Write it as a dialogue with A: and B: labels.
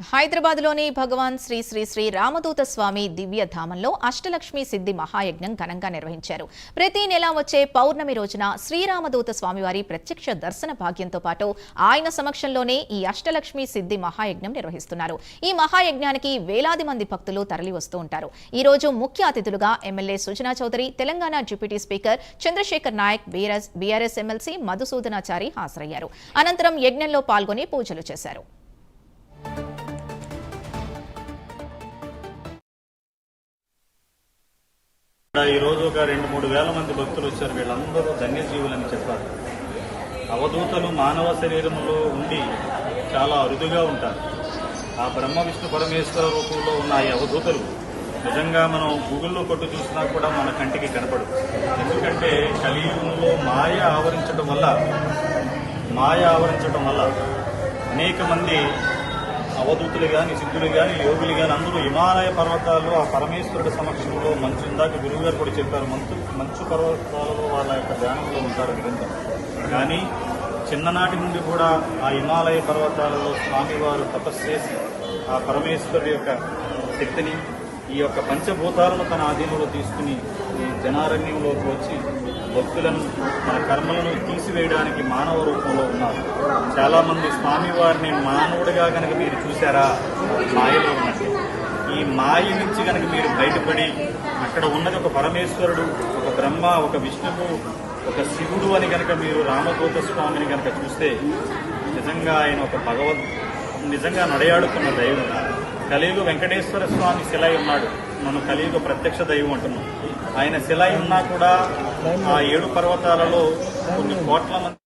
A: హైదరాబాద్లోని భగవాన్ శ్రీ శ్రీ శ్రీ రామదూత స్వామి దివ్యధామంలో అష్టలక్ష్మి సిద్ధి మహాయజ్ఞం ఘనంగా నిర్వహించారు. ప్రతి నెల వచ్చే పౌర్ణమి రోజున శ్రీరామదూత స్వామివారి ప్రత్యక్ష దర్శన భాగ్యంతో పాటు ఆయన సమక్షంలోనే ఈ అష్టలక్ష్మి సిద్ధి మహాయజ్ఞం నిర్వహిస్తున్నారు. ఈ మహాయజ్ఞానికి వేలాది మంది భక్తులు తరలి వస్తూ ఉంటారు. ఈ రోజు ముఖ్య అతిథులుగా MLA Sujana Chowdary Telangana deputy speaker Chandrashekar Naik BRS MLC Madhusudhanachari హాజరయ్యారు. అనంతరం యజ్ఞంలో పాల్గొని పూజలు చేశారు.
B: ఇక్కడ ఈ రోజు ఒక రెండు మూడు వేల మంది భక్తులు వచ్చారు. వీళ్ళందరూ ధన్యజీవులని చెప్పారు. అవధూతలు మానవ శరీరంలో ఉండి చాలా అరుదుగా ఉంటారు. ఆ బ్రహ్మ విష్ణు పరమేశ్వర రూపంలో ఉన్న ఈ అవధూతలు నిజంగా మనం గూగుల్లో కొట్టు చూసినా కూడా మన కంటికి కనపడు ఎందుకంటే కలియుగంలో మాయ ఆవరించడం వల్ల మాయ ఆవరించడం వల్ల అనేక మంది అవధూతులు కానీ సిద్ధులు కానీ యోగులు కానీ అందరూ హిమాలయ పర్వతాలు ఆ పరమేశ్వరుడి సమక్షంలో మంచు ఇందాక గురువు గారు కూడా చెప్పారు. మంచు మంచు పర్వతాలలో వాళ్ళ యొక్క ధ్యానంలో ఉంటారు నిరంతరం కానీ చిన్ననాటి నుండి కూడా ఆ హిమాలయ పర్వతాలలో స్వామివారు తపస్సు చేసి ఆ పరమేశ్వరుడి యొక్క శక్తిని ఈ యొక్క పంచభూతాలను తన ఆధీనంలో తీసుకుని ఈ జనారణ్యంలోకి వచ్చి భక్తులను తన కర్మలను తీసివేయడానికి మానవ రూపంలో ఉన్నారు. చాలా మంది స్వామివారిని మానవుడిగా కనుక మీరు చూసారా మాయలో ఉన్నట్టు. ఈ మాయ నుంచి కనుక మీరు బయటపడి అక్కడ ఉన్నది ఒక పరమేశ్వరుడు ఒక బ్రహ్మ ఒక విష్ణువు ఒక శివుడు అని కనుక మీరు రామదూత స్వామిని కనుక చూస్తే నిజంగా ఆయన ఒక భగవద్ నిజంగా నడయాడుతున్న దైవం. కలియుగ వెంకటేశ్వర స్వామి శిలై ఉన్నాడు. మనం కలియుగ ప్రత్యక్ష దైవం అంటున్నాం. ఆయన శిలై ఉన్నా కూడా ఆ ఏడు పర్వతాలలో కొన్ని కోట్ల మంది